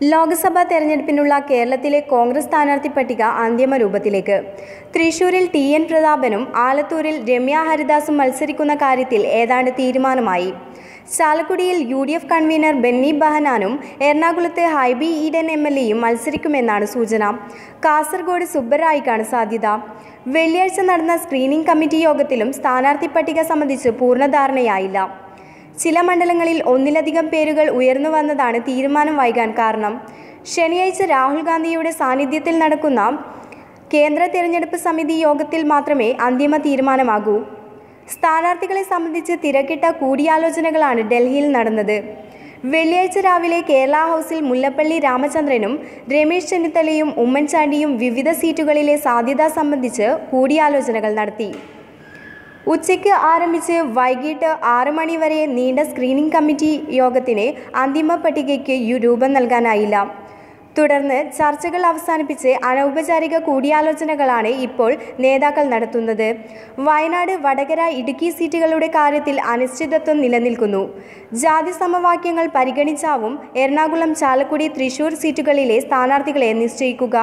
ലോക്സഭാ തെരഞ്ഞെടുപ്പിനുള്ള കേരളത്തിലെ കോൺഗ്രസ് സ്ഥാനാർത്ഥി പട്ടിക അന്തിമ രൂപത്തിലേക്ക്. തൃശൂരിൽ ടി എൻ പ്രതാപനും ആലത്തൂരിൽ രമ്യ ഹരിദാസും മത്സരിക്കുന്ന കാര്യത്തിൽ ഏതാണ്ട് തീരുമാനമായി. ചാലക്കുടിയിൽ U D F convener Benny ബഹനാനും എറണാകുളത്ത് ഹൈബി ഈഡൻ എം എൽ എയും മത്സരിക്കുമെന്നാണ് സൂചന. കാസർഗോഡ് സുബ്ബറായിക്കാണ് സാധ്യത. വെള്ളിയാഴ്ച നടന്ന സ്ക്രീനിംഗ് കമ്മിറ്റി യോഗത്തിലും സ്ഥാനാർത്ഥി പട്ടിക സംബന്ധിച്ച് പൂർണധാരണയായില്ല ചില മണ്ഡലങ്ങളിൽ ഒന്നിലധികം പേരുകൾ ഉയർന്നു വന്നതാണ് തീരുമാനം വൈകാൻ കാരണം. ശനിയാഴ്ച രാഹുൽ ഗാന്ധിയുടെ സാന്നിധ്യത്തിൽ നടക്കുന്ന കേന്ദ്ര തിരഞ്ഞെടുപ്പ് സമിതി യോഗത്തിൽ മാത്രമേ അന്തിമ തീരുമാനമാകൂ. സ്ഥാനാർത്ഥികളെ സംബന്ധിച്ച് തിരക്കിട്ട കൂടിയാലോചനകളാണ് ഡൽഹിയിൽ നടന്നത്. വെള്ളിയാഴ്ച രാവിലെ കേരള ഹൗസിൽ മുല്ലപ്പള്ളി രാമചന്ദ്രനും രമേശ് ചെന്നിത്തലയും ഉമ്മൻചാണ്ടിയും വിവിധ സീറ്റുകളിലെ സാധ്യത സംബന്ധിച്ച് കൂടിയാലോചനകൾ നടത്തി. ഉച്ചയ്ക്ക് ആരംഭിച്ച് വൈകിട്ട് ആറ് മണിവരെ നീണ്ട സ്ക്രീനിംഗ് കമ്മിറ്റി യോഗത്തിന് അന്തിമ പട്ടികയ്ക്ക് യു രൂപം നൽകാനായില്ല. തുടർന്ന് ചർച്ചകൾ അവസാനിപ്പിച്ച് അനൗപചാരിക കൂടിയാലോചനകളാണ് ഇപ്പോൾ നേതാക്കൾ നടത്തുന്നത്. വയനാട് വടകര ഇടുക്കി സീറ്റുകളുടെ കാര്യത്തിൽ അനിശ്ചിതത്വം നിലനിൽക്കുന്നു. ജാതി സമവാക്യങ്ങൾ പരിഗണിച്ചാവും എറണാകുളം ചാലക്കുടി തൃശൂർ സീറ്റുകളിലെ സ്ഥാനാർത്ഥികളെ നിശ്ചയിക്കുക.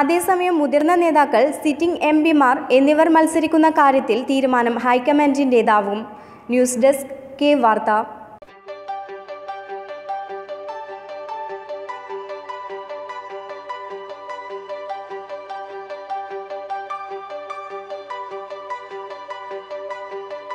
അതേസമയം മുതിർന്ന നേതാക്കൾ സിറ്റിംഗ് എം പിമാർ എന്നിവർ മത്സരിക്കുന്ന കാര്യത്തിൽ തീരുമാനം ഹൈക്കമാൻഡിന്റേതാവും ന്യൂസ് ഡെസ്ക് കെ വാർത്ത.